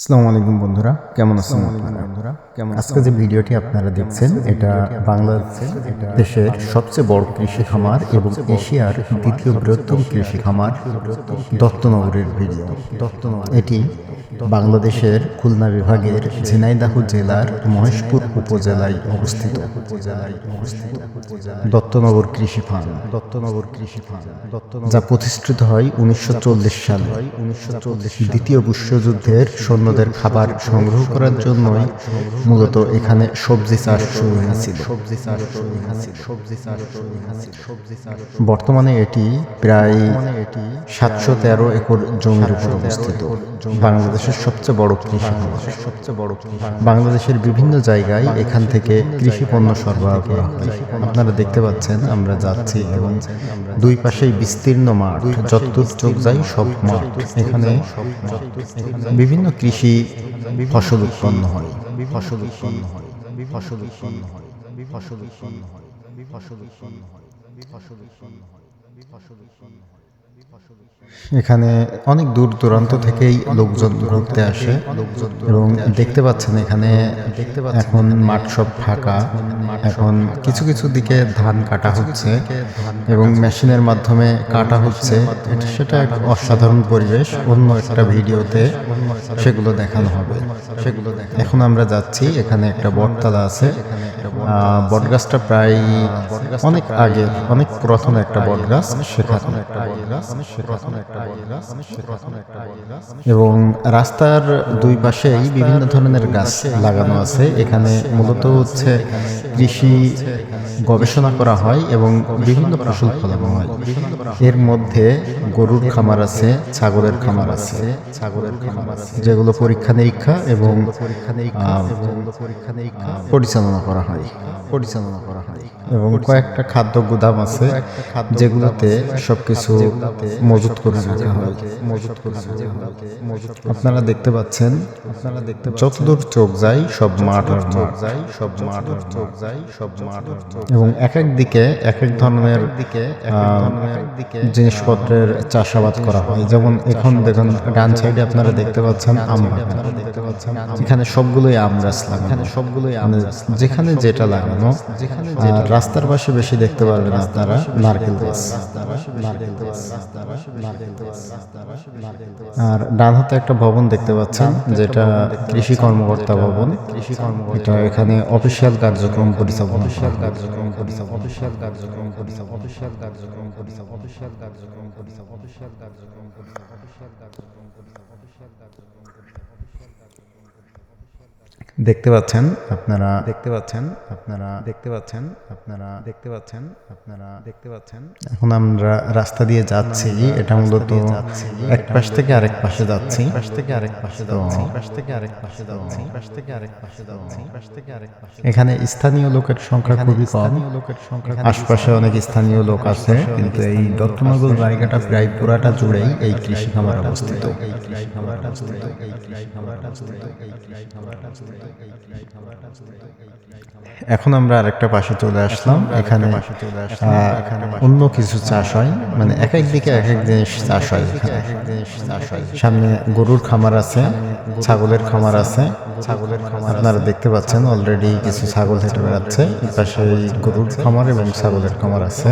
আসসালামু আলাইকুম বন্ধুরা কেমন আছেন আপনারা? বন্ধুরা কেমন আজকে যে ভিডিওটি আপনারা দেখছেন এটা বাংলাদেশের সবচেয়ে বড় কৃষি খামার এবং এশিয়ার দ্বিতীয় বৃহত্তম কৃষি খামার দত্তনগরের ভিডিও। দত্তনগর এটি বাংলাদেশের খুলনা বিভাগের ঝিনাইদহ জেলার মহেশপুর উপজেলায় অবস্থিত। দত্তনগর কৃষি ফার্ম। দত্তনগর কৃষি ফার্ম যা প্রতিষ্ঠিত হয় উনিশশো সালে। উনিশশো চল্লিশ দ্বিতীয় বিশ্বযুদ্ধের সৈন্যদের খাবার সংগ্রহ করার জন্যই মূলত এখানে সবজি চাষ শুরু হয়েছিল। সবজি সবজি সবজি বর্তমানে এটি প্রায় সাতশো তেরো একর জমির উপর অবস্থিত। বাংলাদেশের সবচেয়ে বড় কৃষি খামার সবচেয়ে বড় বাংলাদেশের বিভিন্ন জায়গায় এখান থেকে কৃষি পণ্য সরবরাহ করা হয়। আপনারা দেখতে পাচ্ছেন, আমরা যাচ্ছি এবং দুই পাশেই বিস্তীর্ণ মাঠ, যতদূর চোখ যাই সব মাঠ। এখানে বিভিন্ন কৃষি ফসল উৎপন্ন হয়। ফসল উৎপন্ন হয়। ফসল উৎপন্ন হয়। ফসল উৎপন্ন হয়। ফসল উৎপন্ন হয়। ফসল উৎপন্ন হয়। ফসল উৎপন্ন হয়। এখানে অনেক দূর দূরান্ত থেকেই লোকজন ঘুরতে আসে লোকজন এবং দেখতে পাচ্ছেন এখানে দেখতে এখন মাঠ সব ফাঁকা। এখন কিছু কিছু দিকে ধান কাটা হচ্ছে এবং মেশিনের মাধ্যমে কাটা হচ্ছে। সেটা এক অসাধারণ পরিবেশ। অন্য একটা ভিডিওতে সেগুলো দেখানো হবে। সেগুলো এখন আমরা যাচ্ছি। এখানে একটা বটতলা আছে। বটগাছটা প্রায় অনেক আগে, অনেক পুরাতন একটা বটগাছ। সেখানে একটা বটগাছ এবং রাস্তার দুই পাশেই বিভিন্ন ধরনের গাছ লাগানো আছে। এখানে মূলত হচ্ছে কৃষি গবেষণা করা হয় এবং বিভিন্ন ফসল ফলানো হয়। এর মধ্যে গরুর খামার আছে, ছাগলের খামার আছে ছাগলের খামার আছে যেগুলো পরীক্ষা নিরীক্ষা এবং পরীক্ষা নিরীক্ষা পরিচালনা করা হয়। পরিচালনা করা হয়। এবং কয়েকটা খাদ্য গুদাম আছে যেগুলোতে সবকিছু মজুত করে রাখা হয়। মজুত করে রাখা আপনারা দেখতে পাচ্ছেন আপনারা দেখতে যতদূর চোখ যায় সব মাঠ আর মাঠ। যায় সব মাঠ আর চোখ যায় সব মাঠ আর চোখ এবং এক এক দিকে এক এক ধরনের দিকে জিনিসপত্রের চাষাবাদ করা হয়। যেমন এখন দেখুন ডান সাইডে আপনারা দেখতে পাচ্ছেন আম দেখতে পাচ্ছেন এখানে সবগুলোই আম গাছ লাগানো। এখানে সবগুলোই আম যেখানে যেটা লাগানো যেখানে আর রাস্তার পাশে বেশি দেখতে পারবেন আপনারা, নারকেল গাছ। আর ডান হাতে একটা ভবন দেখতে পাচ্ছেন, যেটা কৃষি কর্মকর্তা ভবন। কৃষি কর্মকর্তা এটা এখানে অফিসিয়াল কার্যক্রম পরিচালনা অফিসিয়াল কার্যক্রম পরিচালনা অফিসিয়াল কার্যক্রম পরিচালনা অফিসিয়াল কার্যক্রম পরিচালনা অফিসিয়াল কার্যক্রম পরিচালনা অফিসিয়াল কার্যক্রম পরিচালনা অফিসিয়াল কার্যক্রম পরিচালনা অফিসিয়াল কার্যক্রম দেখতে পাচ্ছেন আপনারা দেখতে পাচ্ছেন আপনারা দেখতে পাচ্ছেন আপনারা দেখতে পাচ্ছেন আপনারা দেখতে পাচ্ছেন। এখন আমরা রাস্তা দিয়ে যাচ্ছি এটা মূলত এক পাশ থেকে আরেক পাশে যাচ্ছি পাশ থেকে আরেক পাশে যাচ্ছি পাশ থেকে আরেক পাশে যাচ্ছি পাশ থেকে আরেক পাশে যাচ্ছি পাশ থেকে আরেক পাশে এখানে স্থানীয় লোকের সংখ্যা খুবই কম। লোকের সংখ্যা আশপাশে অনেক স্থানীয় লোক আছে কিন্তু এই দত্তনগর জায়গাটা প্রায় পুরাটা জুড়েই এই কৃষি খামার অবস্থিত। এই কৃষি খামারটা অবস্থিত। এই কৃষি খামারটা অবস্থিত। এই কৃষি অবস্থিত। এখন আমরা আরেকটা পাশে চলে আসলাম। এখানে অন্য কিছু চাষ হয়। মানে এক এক দিকে এক এক জিনিস চাষ হয় এখানে। সামনে গরুর খামার আছে ছাগলের খামার আছে। ছাগলের খামার আপনারা দেখতে পাচ্ছেন অলরেডি কিছু ছাগল হেঁটে বেড়াচ্ছে। এই পাশে গরুর খামার এবং ছাগলের খামার আছে।